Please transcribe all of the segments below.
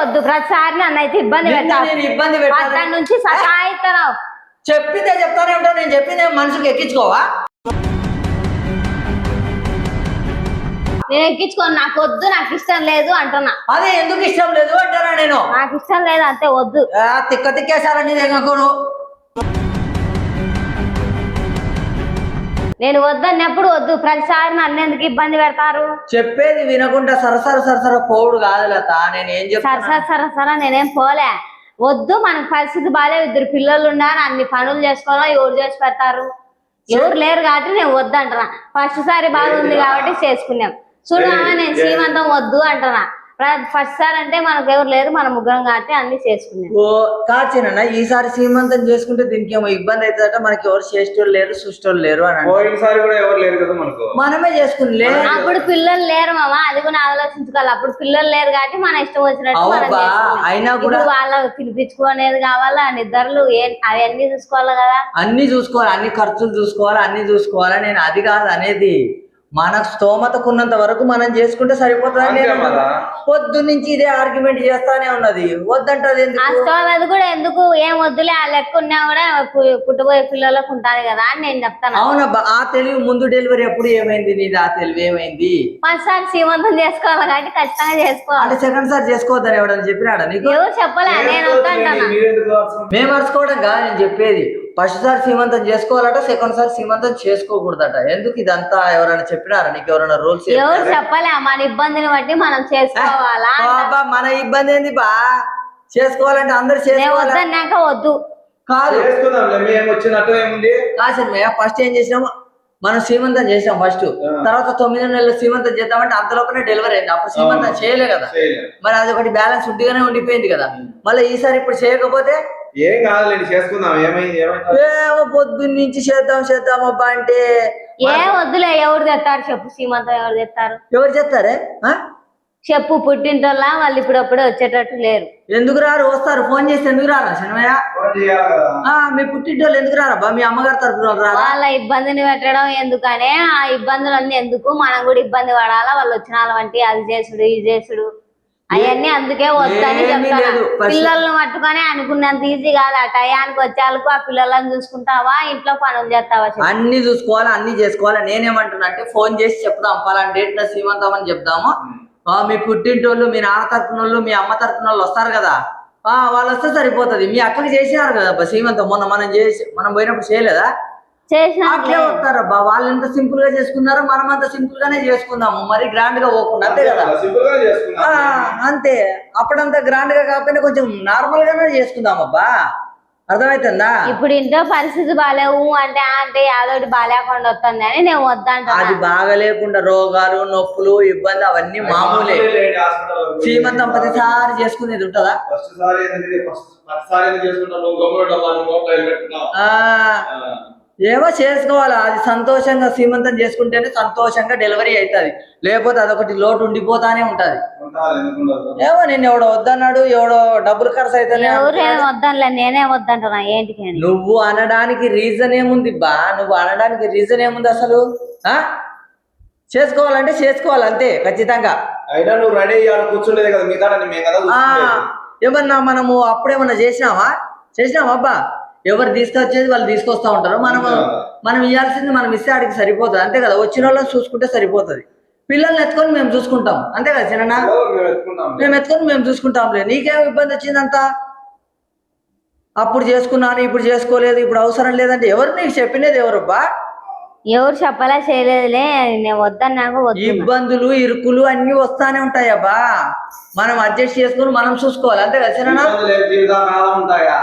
వద్దు. ప్రతిసారి నన్ను అయితే ఇబ్బంది నేను ఇబ్బంది పెట్టాను. నుంచి సతాయిస్తున్నావు చెప్పిందే చెప్తానే ఉంటావు. నేను చెప్పిందే మనుషులకు ఎక్కించుకోవా? నేను ఎక్కించుకోను. నాకు వద్దు నాకు ఇష్టం లేదు అంటున్నా. అదే ఎందుకు ఇష్టం లేదు అంటారా నేను. నాకు ఇష్టం లేదు అంతే వద్దు. తిక్క తిక్కేసారని దగ్గర నేను వద్దన్నప్పుడు వద్దు. ప్రతిసారి నన్ను ఎందుకు ఇబ్బంది పెడతారు? చెప్పేది వినకుండా సరసర సరసర పోవుడు కాదు లత. నేను ఏం సరే చెప్తాను సరే సరే సరే నేనేం పోలే. వద్దు మనకు పరిస్థితి బాగాలేదు ఇద్దరు పిల్లలు ఉన్నారు అన్ని పనులు చేసుకోవాలా ఎవరు చేసి పెడతారు? ఎవరు లేరు కాబట్టి నేను వద్దు అంటున్నా ఫస్ట్ సారి బాగుంది కాబట్టి చేసుకున్నాం. చూడు మామ, నేను సీమంతం వద్దు అంటున్నా. ఫస్ట్ సారి అంటే మనకు ఎవరు లేరు మన ముగ్గురం కాబట్టి అన్ని చేసుకున్నాం ఓ కాచినన్న ఈసారి సీమంతం చేసుకుంటే దీనికి ఏమో ఇబ్బంది అవుతుందట. మనకి ఎవరు చేసేటోళ్ళు లేరు చూసేటోళ్ళు లేరు అని. పోయినసారి కూడా ఎవరు లేరు కదా మనకు? మనమే చేసుకునిలే. అప్పుడు పిల్లలు లేరు మామ అది కూడా ఆలోచించుకోవాలి. అప్పుడు పిల్లలు లేరు కాబట్టి మన ఇష్టం వచ్చినట్టు మనం అవుబా చేసుకున్నాం. అయినా కూడా ఇప్పుడు వాళ్ళ పిలిపించుకునేది కావాలా? నిద్రలు ఏ అవన్నీ చూసుకోవాలి కదా. అన్ని చూసుకోవాలి అన్ని ఖర్చులు చూసుకోవాలి అన్ని చూసుకోవాలి? నేను అది కాదు అనేది మనకు స్తోమతకున్నంత వరకు మనం చేసుకుంటే సరిపోతుంది. పొద్దు నుంచి ఇదే ఆర్గ్యుమెంట్ చేస్తానే ఉన్నది. వద్దంటది ఆ అది కూడా ఎందుకు? ఏం వద్దులే ఆ లెక్క ఉన్నా కూడా పుట్టబోయే పిల్లలకు ఉంటారు కదా అని నేను చెప్తాను. అవునబ్బా ఆ తెలివి ముందు డెలివరీ ఎప్పుడు ఏమైంది నీది? ఆ తెలివి ఏమైంది? ఫస్ట్సారి సీమంతం చేసుకోవాలి కాబట్టి ఖచ్చితంగా చేసుకోవాలి. అంటే సెకండ్ సార్ చేసుకోవద్దని ఎవడని చెప్పినాడా నీకు? ఎవరు చెప్పలే నేను వద్దంటాను? మేము అరుచుకోవడం కాదు నేను చెప్పేది. ఫస్ట్ సారి సీమంతం చేసుకోవాలట సెకండ్ సారి సీమంతం చేసుకోకూడదట. ఎందుకు ఇదంతా ఎవరైనా చెప్పినారా? నీకు ఎవరైనా రూల్స్ ఎవరు చెప్పలే మన ఇబ్బందిని బట్టి మనం చేసుకోవాలా బాబా మన ఇబ్బంది ఏంది బా? చేసుకోవాలంటే అందరు చేసుకోవాలి? వద్దు. కాదు. ఫస్ట్ ఏం చేసినాము? మనం సీమంతం చేసాం ఫస్ట్. తర్వాత తొమ్మిది నెలలు సీమంతం చేద్దామంటే అంతలోపనే డెలివరీ అయింది. అప్పుడు సీమంతం చేయలే కదా. మరి అది ఒకటి బ్యాలెన్స్ ఉండిగానే ఉండిపోయింది కదా. మళ్ళీ ఈసారి ఇప్పుడు చేయకపోతే ఏం కాదులేండి చేసుకుందాం. ఏమైంది ఏమైంది? ఏమో పొద్దున్న నుంచి చేద్దాం చేద్దాం అబ్బా అంటే. ఏ వద్దులే ఎవరు తెస్తారు చెప్పు సీమంతం ఎవరు తెస్తారు ఎవరు చెప్తారే ఆ? చెప్పు పుట్టింటోళ్ళ వాళ్ళు ఇప్పుడప్పుడే వచ్చేటట్టు లేరు. ఎందుకు రారు? వస్తారు. ఫోన్ చేస్తే ఎందుకు రారా శనమయ్య ఫోన్ చేయాలి కదా. ఆ, మీ పుట్టింటోళ్ళు ఎందుకు రారబ్బా మీ అమ్మగారి వాళ్ళు రారా? వాళ్ళ ఇబ్బందిని పెట్టడం ఎందుకనే ఆ ఇబ్బందులన్నీ ఎందుకు? మనం కూడా ఇబ్బంది పడాలా? వాళ్ళు వచ్చిన వాళ్ళ వంటి అది చేసుడు ఇది చేసుడు. అవన్నీ అందుకే వద్దని ఏమీ చెప్తాను? పిల్లల్ని పట్టుకొని అనుకున్నంత ఈజీ కాదు ఆ టయానికి వచ్చేందుకు ఆ పిల్లలను చూసుకుంటావా? ఇంట్లో పనులు చేస్తావా. అన్ని చూసుకోవాలి అన్ని చేసుకోవాలి? నేనేమంటున్నా అంటే ఫోన్ చేసి చెప్దాం పలానా డేట్ నా సీమంతం అని చెప్దాము మీ పుట్టింటోళ్ళు మీ నాన్న తరపున వాళ్ళు మీ అమ్మ తరపున వాళ్ళు వస్తారు కదా. ఆ వాళ్ళు వస్తే సరిపోతుంది. మీ అక్కకి చేసినారు కదా సీమంతం మొన్న మనం చేసి మనం పోయినప్పుడు చేయలేదా? అట్లే వస్తారబ్బా వాళ్ళు ఎంత సింపుల్గా చేసుకున్నారో మనం అంత సింపుల్ గానే చేసుకుందాము. మరి గ్రాండ్గా పోకుండా అంతే కదా? అంతే అప్పుడంతా గ్రాండ్గా కాకపోయినా కొంచెం నార్మల్ గానే చేసుకుందాం అబ్బా అర్థమవుతుందా ఇప్పుడు ఇంట్లో పరిస్థితి బాగాలేవు అంటే అంటే యాదోటి బాగాలేకుండా వస్తుంది అని నేను వద్దంటున్నా. అది బాగా లేకుండా రోగాలు నొప్పులు ఇబ్బంది అవన్నీ మామూలే. శ్రీమంతం ప్రతిసారి చేసుకునేది ఉంటదా? ఫస్ట్ ఏమో చేసుకోవాలి? అది సంతోషంగా సీమంతం చేసుకుంటేనే సంతోషంగా డెలివరీ అవుతుంది. లేకపోతే అదొకటి లోటు ఉండిపోతానే ఉంటది. ఉంటారు ఎందుకు ఉండదు ఏమో నేను ఎవడో వద్దన్నాడు ఎవడో డబ్బులు ఖర్చు అవుతానే నేనే వద్దంటున్నా అని. నువ్వు అనడానికి రీజన్ ఏముంది బా? నువ్వు అనడానికి రీజన్ ఏముంది అసలు? ఆ? చేసుకోవాలంటే చేసుకోవాలి అంతే ఖచ్చితంగా. అయినా నువ్వు రెడీ అయ్యాడు కూర్చుండేది కదా మిగతా మేము కదా ఆ కూర్చుండేది. ఏమన్నా మనము అప్పుడేమన్నా చేసినావా? చేసినావా అబ్బా? ఎవరు తీసుకొచ్చేది వాళ్ళు తీసుకొస్తా ఉంటారు. మనం మనం ఇవ్వాల్సింది మనం ఇస్తే ఆడికి సరిపోతుంది. అంతే కదా? వచ్చిన వాళ్ళని చూసుకుంటే సరిపోతుంది. పిల్లల్ని ఎత్తుకొని మేము చూసుకుంటాం. అంతే కదా చిన్న మేము ఎత్తుకొని మేము చూసుకుంటాంలే. నీకేం ఇబ్బంది వచ్చిందంతా? అప్పుడు చేసుకున్నాను ఇప్పుడు చేసుకోలేదు ఇప్పుడు అవసరం లేదంటే ఎవరు నీకు చెప్పినది ఎవరబ్బా ఎవరు చెప్పలే చేయలేదులే. నేను వద్దన్నాక ఇబ్బందులు ఇరుకులు అన్ని వస్తానే ఉంటాయి అబ్బా. మనం అడ్జస్ట్ చేసుకుని మనం చూసుకోవాలి. అంతే కదా చిన్న ఇబ్బందులు ఏం జీవితకాలం ఉంటాయా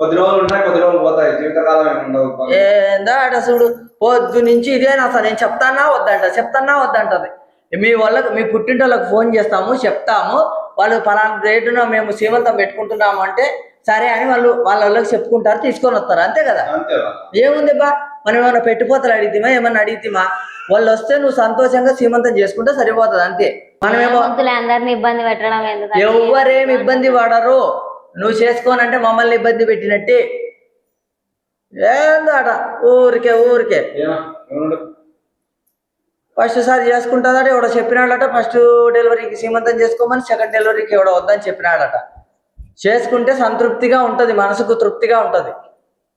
కొద్ది రోజులు ఉంటాయి కొద్ది రోజులు పోతాయి. జీవితకాలం ఏమి ఉండవు. ఏందా అట చూడు పొద్దు నుంచి ఇదేనా అసలు నేను చెప్తానా వద్దంట చెప్తానా వద్దంటది. మీ వాళ్ళకి మీ పుట్టింటోళ్ళకి ఫోన్ చేస్తాము చెప్తాము. వాళ్ళు పలానా రేటున మేము సీమంతం పెట్టుకుంటున్నాము అంటే సరే అని వాళ్ళు వాళ్ళ వాళ్ళకి చెప్పుకుంటారు తీసుకొని వస్తారు. అంతే కదా. ఏముంది బా? మనం ఏమైనా పెట్టుపోతలు అడిగితేమా ఏమన్నా అడిగితేమా? వాళ్ళు వస్తే నువ్వు సంతోషంగా సీమంతం చేసుకుంటే సరిపోతుంది అంతే. మనమేమో వద్దులే అందరిని ఇబ్బంది పెట్టడం ఎవరేమి ఇబ్బంది పడరు. నువ్వు చేసుకోనంటే మమ్మల్ని ఇబ్బంది పెట్టినట్టే. ఏందో అట ఊరికే. ఊరికే? ఫస్ట్ సారి చేసుకుంటుందట ఎవడో చెప్పినాడట ఫస్ట్ డెలివరీకి సీమంతం చేసుకోమని సెకండ్ డెలివరీకి ఎవడో వద్దని చెప్పినాడట. చేసుకుంటే సంతృప్తిగా ఉంటుంది మనసుకు తృప్తిగా ఉంటుంది.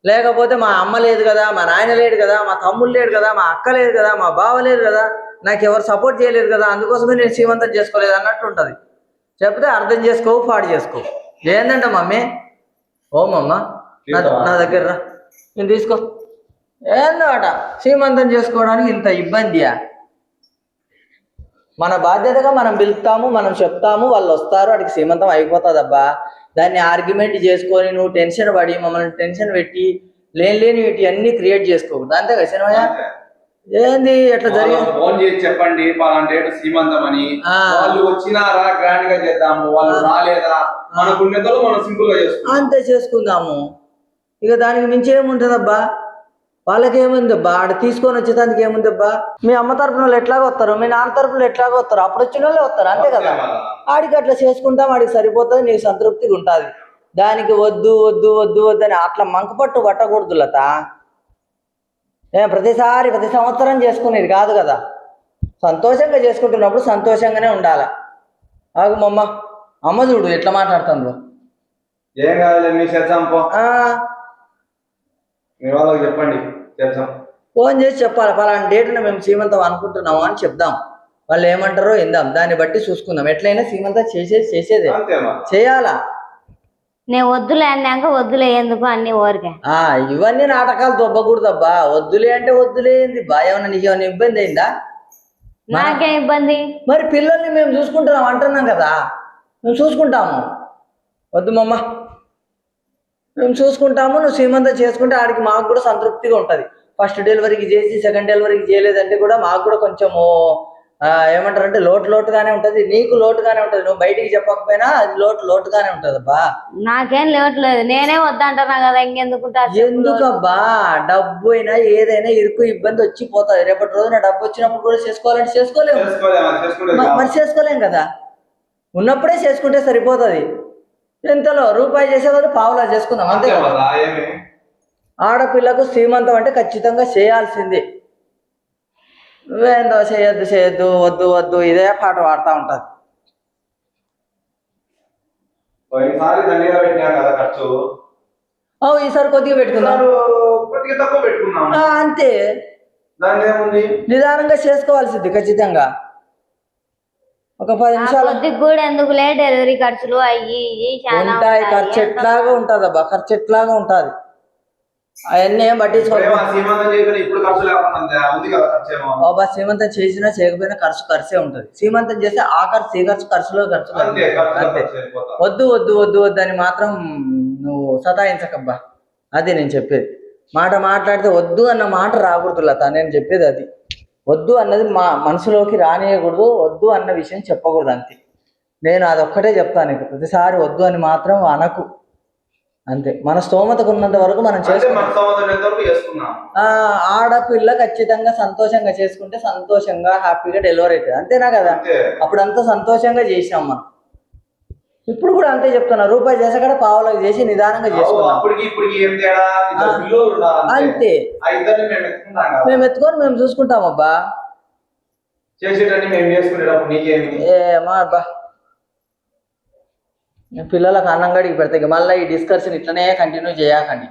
లేకపోతే మా అమ్మ లేదు కదా మా నాయన లేడు కదా మా తమ్ముడు లేడు కదా మా అక్క లేదు కదా మా బావ లేదు కదా నాకు ఎవరు సపోర్ట్ చేయలేదు కదా అందుకోసమే నేను సీమంతం చేసుకోలేదు అన్నట్టు ఉంటుంది. చెప్తే అర్థం చేసుకోవు పాడు చేసుకోవు ఏందంట మమ్మీ? ఓ మమ్మ నా నా దగ్గర రా నేను తీసుకో. ఏందోట? సీమంతం చేసుకోవడానికి ఇంత ఇబ్బందియా? మన బాధ్యతగా మనం పిలుస్తాము మనం చెప్తాము వాళ్ళు వస్తారు వాడికి సీమంతం అయిపోతుందబ్బా. దాన్ని ఆర్గ్యుమెంట్ చేసుకొని నువ్వు టెన్షన్ పడి మమ్మల్ని టెన్షన్ పెట్టి లేని లేని వీటి అన్ని క్రియేట్ చేసుకోకూడదు అంతే కదా సినిమా ఏంది ఎట్లా జరిగింది? ఫోన్ చేసి చెప్పండి పలానా డేట్ సీమంతం అని. వాళ్ళు వచ్చినారా గ్రాండ్గా చేద్దాము. వాళ్ళు రాలేదా? మనకున్నదో మనం సింపుల్గా అంతే చేసుకుందాము. ఇక దానికి మించి ఏముంటుందబ్బా? వాళ్ళకి ఏముందబ్బా ఆడ తీసుకొని వచ్చేదానికి ఏముందబ్బా? మీ అమ్మ తరపున వాళ్ళు ఎట్లాగో వస్తారు? మీ నాన్న తరపున ఎట్లాగో వస్తారు? అప్పుడు వచ్చిన వాళ్ళే వస్తారు అంతే కదా? ఆడికి అట్లా చేసుకుంటాం ఆడికి సరిపోతుంది నీకు సంతృప్తిగా ఉంటుంది దానికి వద్దు వద్దు వద్దు వద్దు అని అట్లా మంకపట్టు పట్టకూడదు లత. నేను ప్రతిసారి ప్రతి సంవత్సరం చేసుకునేది కాదు కదా. సంతోషంగా చేసుకుంటున్నప్పుడు సంతోషంగానే ఉండాలి? ఆగు మమ్మ అమ్మ చూడు ఎట్లా మాట్లాడుతుందో. ఏం కాదులే మీ చేద్దాం పో. ఆ, మీ వాళ్ళకి చెప్పండి చేద్దాం. ఫోన్ చేసి చెప్పాలి పలానా డేట్ని మేము సీమంతం అనుకుంటున్నాము అని చెప్దాం. వాళ్ళు ఏమంటారో ఇందాం దాన్ని బట్టి చూసుకుందాం. ఎట్లయినా సీమంతం చేసేది. చేసేదే చేయాలా? నేను వద్దులే అన్నాక వద్దులే ఎందుకు అన్ని ఊరికే ఆ ఇవన్నీ నాటకాలు దొబ్బకూడదబ్బా. వద్దులే అంటే వద్దులే ఏంది? బా ఏమన్నా నీకు ఏమైనా ఇబ్బంది అయిందా? నాకేం ఇబ్బంది? మరి పిల్లల్ని మేము చూసుకుంటున్నాం అంటున్నాం కదా. మేము చూసుకుంటాము. వద్దు మమ్మ మేము చూసుకుంటాము నువ్వు సీమంతం చేసుకుంటే ఆడికి మాకు కూడా సంతృప్తిగా ఉంటుంది. ఫస్ట్ డెలివరీకి చేసి సెకండ్ డెలివరీకి చేయలేదంటే కూడా మాకు కూడా కొంచెము ఆ, ఏమంటారంటే లోటు లోటుగానే ఉంటుంది. నీకు లోటుగానే ఉంటుంది. నువ్వు బయటికి చెప్పకపోయినా అది లోటు లోటుగానే ఉంటుంది అబ్బా నాకేం లేవట్లేదు. నేనే వద్దంటున్నా కదా ఇంకెందుకుంటా ఎందుకబ్బా? డబ్బు అయినా ఏదైనా ఇరుకు ఇబ్బంది వచ్చి పోతుంది. రేపటి రోజున డబ్బు వచ్చినప్పుడు కూడా చేసుకోవాలంటే చేసుకోలేము. మరి చేసుకోలేం కదా? ఉన్నప్పుడే చేసుకుంటే సరిపోతుంది. ఎంతలో? రూపాయి చేసేవాళ్ళు పావులా చేసుకుందాం అంతే కదా? ఆడపిల్లకు శ్రీమంతం అంటే ఖచ్చితంగా చేయాల్సిందే. నువ్వేందో చేయొద్దు చేయొద్దు వద్దు వద్దు ఇదే పాట పాడుతూ ఉంటుంది. ఈసారి కొద్దిగా పెట్టుకుందాం. ఈసారి కొద్దిగా తక్కువ పెట్టుకున్నాం ఆ, అంతే. దాని ఏముంది? నిదానంగా చేసుకోవాల్సింది ఖచ్చితంగా. ఒక పది నిమిషాలు కొద్దిగా కూడా ఎందుకులే? డెలివరీ ఖర్చులు అయ్యి ఉంటాయి. ఖర్చు ఎట్లాగా ఉంటుంది అబ్బా ఖర్చు ఎట్లాగా ఉంటుంది. అవన్నీ పట్టించుకోవాలి సీమంతం బాబా చేసినా చేయకపోయినా ఖర్చు ఖర్చే ఉంటుంది. సీమంతం చేస్తే ఆ ఖర్చు ఈ ఖర్చు ఖర్చులో ఖర్చు అంతే వద్దు వద్దు వద్దు వద్దు అని మాత్రం నువ్వు సతాయించకబ్బా. అది నేను చెప్పేది. మాట మాట్లాడితే వద్దు అన్న మాట రాకూడదు లత నేను చెప్పేది అది. వద్దు అన్నది మా మనసులోకి రానియకూడదు వద్దు అన్న విషయం చెప్పకూడదు అంతే. నేను అదొక్కటే చెప్తాను నీకు. ప్రతిసారి వద్దు అని మాత్రం అనకు. అంతే. మన స్తోమతకు ఉన్నంత వరకు మనం చేసుకున్నాం. ఆ, ఆడపిల్ల ఖచ్చితంగా సంతోషంగా చేసుకుంటే సంతోషంగా హ్యాపీగా డెలివరీ అవుతుంది. అంతేనా కదా? అప్పుడు అంతా సంతోషంగా చేసినాం మనం. ఇప్పుడు కూడా అంతే చెప్తున్నా. రూపాయి చేసా కూడా పావులకు చేసి నిదానంగా చేసుకున్నాం అంతే. మేము ఎత్తుకొని మేము చూసుకుంటాం అబ్బా. నీకేమి? ఏమో అబ్బా. పిల్లలకు అన్నం గడికి పెడతాయి మళ్ళీ ఈ డిస్కషన్ ఇట్లనే కంటిన్యూ చేయకండి.